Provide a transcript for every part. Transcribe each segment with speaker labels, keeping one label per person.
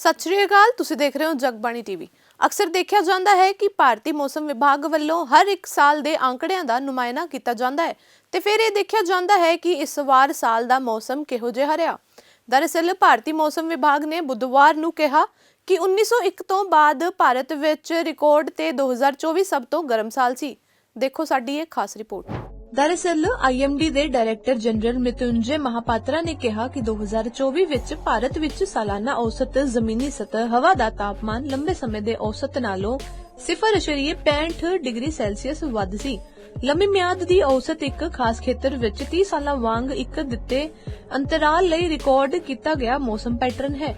Speaker 1: ਸਤਿ ਸ਼੍ਰੀ ਅਕਾਲ, ਤੁਸੀਂ ਦੇਖ ਰਹੇ ਹੋ ਜਗਬਾਣੀ ਟੀਵੀ। ਅਕਸਰ ਦੇਖਿਆ ਜਾਂਦਾ ਹੈ ਕਿ ਭਾਰਤੀ ਮੌਸਮ ਵਿਭਾਗ ਵੱਲੋਂ ਹਰ ਇੱਕ ਸਾਲ ਦੇ ਅੰਕੜਿਆਂ ਦਾ ਨੁਮਾਇਨਾ ਕੀਤਾ ਜਾਂਦਾ ਹੈ ਤੇ ਫਿਰ ਇਹ ਦੇਖਿਆ ਜਾਂਦਾ ਹੈ ਕਿ ਇਸ ਵਾਰ ਸਾਲ ਦਾ ਮੌਸਮ ਕਿਹੋ ਜਿਹਾ ਰਿਹਾ। ਦਰਅਸਲ, ਭਾਰਤੀ ਮੌਸਮ ਵਿਭਾਗ ਨੇ ਬੁੱਧਵਾਰ ਨੂੰ ਕਿਹਾ ਕਿ 1901 ਤੋਂ ਬਾਅਦ ਭਾਰਤ ਵਿੱਚ ਰਿਕਾਰਡ ਤੇ 2024 ਸਭ ਤੋਂ ਗਰਮ ਸਾਲ ਸੀ। ਦੇਖੋ ਸਾਡੀ ਇਹ ਖਾਸ ਰਿਪੋਰਟ। ਦਰਅਸਲ ਆਈਐਮਡੀ ਦੇ ਡਾਇਰੈਕਟਰ ਜਨਰਲ ਮਿਤੁੰਜੇ ਮਹਾਪਾਤਰਾ ਨੇ ਕਿਹਾ ਕਿ 2024 ਵਿੱਚ ਭਾਰਤ ਵਿੱਚ ਸਾਲਾਨਾ ਔਸਤ ਜ਼ਮੀਨੀ ਸਤਹ ਹਵਾ ਦਾ ਤਾਪਮਾਨ ਲੰਬੇ ਸਮੇਂ ਦੇ ਔਸਤ ਨਾਲੋਂ 0.65 ਡਿਗਰੀ ਸੈਲਸੀਅਸ ਵੱਧ ਸੀ। ਲੰਮੀ ਮਿਆਦ ਦੀ ਔਸਤ ਇੱਕ ਖਾਸ ਖੇਤਰ ਵਿੱਚ 30 ਸਾਲਾਂ ਵਾਂਗ ਇੱਕ ਦਿੱਤੇ ਅੰਤਰਾਲ ਲਈ ਰਿਕਾਰਡ ਕੀਤਾ ਗਿਆ ਮੌਸਮ ਪੈਟਰਨ ਹੈ।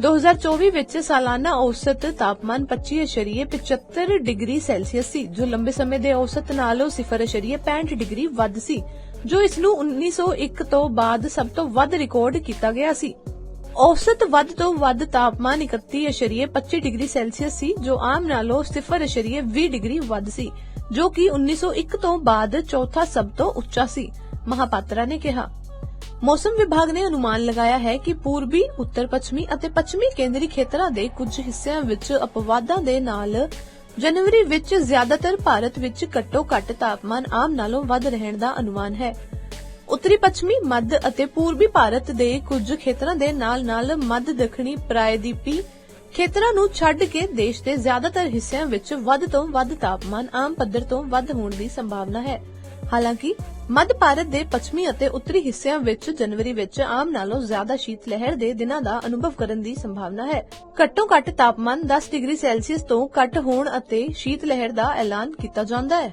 Speaker 1: 2024 ਵਿੱਚ ਸਾਲਾਨਾ ਔਸਤ ਤਾਪਮਾਨ 25.75 ਡਿਗਰੀ ਸੈਲਸੀਅਸ ਸੀ, ਜੋ ਲੰਬੇ ਸਮੇਂ ਦੇ ਔਸਤ ਨਾਲੋਂ 0.65 ਡਿਗਰੀ ਵੱਧ ਸੀ, ਜੋ ਇਸ ਨੂੰ 1901 ਤੋਂ ਬਾਅਦ ਸਭ ਤੋਂ ਵੱਧ ਰਿਕਾਰਡ ਕੀਤਾ ਗਿਆ ਸੀ। ਔਸਤ ਵੱਧ ਤੋਂ ਵੱਧ ਤਾਪਮਾਨ 31.25 ਡਿਗਰੀ ਸੈਲਸੀਅਸ ਸੀ, ਜੋ ਆਮ ਨਾਲੋਂ 0.20 ਡਿਗਰੀ ਵੱਧ ਸੀ, ਜੋ ਕਿ 1901 ਤੋਂ ਬਾਅਦ ਚੌਥਾ ਸਭ ਤੋਂ ਉੱਚਾ ਸੀ, ਮਹਾਪਾਤਰਾ ਨੇ ਕਿਹਾ। ਮੌਸਮ ਵਿਭਾਗ ਨੇ ਅਨੁਮਾਨ ਲਗਾਇਆ ਹੈ ਕਿ ਪੂਰਬੀ, ਉੱਤਰ ਪੱਛਮੀ ਅਤੇ ਪੱਛਮੀ ਕੇਂਦਰੀ ਖੇਤਰਾਂ ਦੇ ਕੁਝ ਹਿੱਸਿਆਂ ਵਿੱਚ ਅਪਵਾਦਾਂ ਦੇ ਨਾਲ ਜਨਵਰੀ ਵਿੱਚ ਜ਼ਿਆਦਾਤਰ ਭਾਰਤ ਵਿੱਚ ਘੱਟੋ-ਘੱਟ ਤਾਪਮਾਨ ਆਮ ਨਾਲੋਂ ਵੱਧ ਰਹਿਣ ਦਾ ਅਨੁਮਾਨ ਹੈ। ਉੱਤਰੀ ਪੱਛਮੀ, ਮੱਧ ਅਤੇ ਪੂਰਬੀ ਭਾਰਤ ਦੇ ਕੁਝ ਖੇਤਰਾਂ ਦੇ ਨਾਲ-ਨਾਲ ਮੱਧ ਦੱਖਣੀ ਪ੍ਰਾਇਦੀਪੀ ਖੇਤਰਾਂ ਨੂੰ ਛੱਡ ਕੇ ਦੇਸ਼ ਦੇ ਜ਼ਿਆਦਾਤਰ ਹਿੱਸਿਆਂ ਵਿੱਚ ਵੱਧ ਤੋਂ ਵੱਧ ਤਾਪਮਾਨ ਆਮ ਪੱਧਰ ਤੋਂ ਵੱਧ ਹੋਣ ਦੀ ਸੰਭਾਵਨਾ ਹੈ। ਹਾਲਾਂਕਿ ਮੱਧ ਭਾਰਤ ਦੇ ਪੱਛਮੀ ਅਤੇ ਉੱਤਰੀ ਹਿੱਸਿਆਂ ਵਿੱਚ ਜਨਵਰੀ ਵਿੱਚ ਆਮ ਨਾਲੋਂ ਜ਼ਿਆਦਾ ਸ਼ੀਤ ਲਹਿਰ ਦੇ ਦਿਨਾਂ ਦਾ ਅਨੁਭਵ ਕਰਨ ਦੀ ਸੰਭਾਵਨਾ ਹੈ। ਘੱਟੋ ਘੱਟ ਤਾਪਮਾਨ 10 ਡਿਗਰੀ ਸੈਲਸੀਅਸ ਤੋਂ ਘੱਟ ਹੋਣ ਅਤੇ ਸ਼ੀਤ ਲਹਿਰ ਦਾ ਐਲਾਨ ਕੀਤਾ ਜਾਂਦਾ ਹੈ।